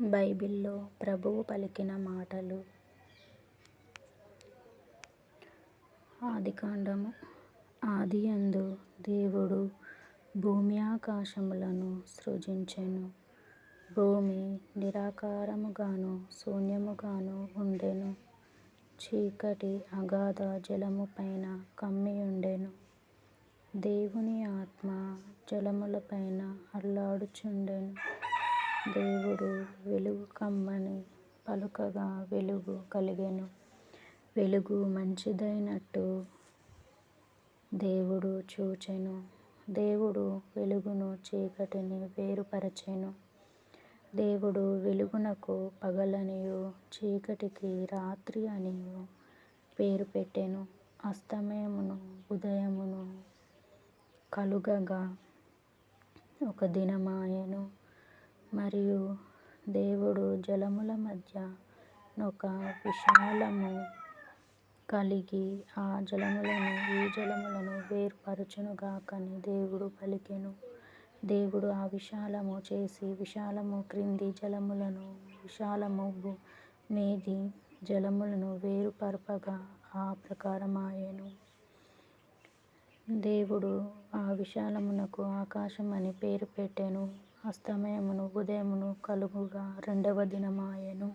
బైబిల్లో ప్రభువు పలికిన మాటలు. ఆదికాండము. ఆదియందు దేవుడు భూమి ఆకాశములను సృజించెను. భూమి నిరాకారముగాను శూన్యముగాను ఉండెను. చీకటి అగాధ జలము పైన కమ్మి కమ్మియుండెను. దేవుని ఆత్మ జలములపైన అల్లాడుచుండెను. దేవుడు వెలుగు కమ్మని పలుకగా వెలుగు కలిగెను. వెలుగు మంచిదైనట్టు దేవుడు చూచెను. దేవుడు వెలుగును చీకటిని వేరుపరచెను. దేవుడు వెలుగునకు పగలనియు చీకటికి రాత్రి అనియు పేరు పెట్టెను. అస్తమయమును ఉదయమును కలుగగా ఒక దినమాయెను. దేవుడు జలముల మధ్య నొక విశాలము కలిగి ఆ జలములను ఈ జలములను వేర్పరచునుగాకని దేవుడు పలికెను. దేవుడు ఆ విశాలము చేసి విశాలము క్రింది జలములను విశాలము మీది జలములను వేరుపరపగా ఆ ప్రకారమాయను. దేవుడు ఆ విశాలమునకు ఆకాశం అని పేరు పెట్టెను. అస్తమయమును ఉదయమును కలుగుగా రెండవ దినమాయెను.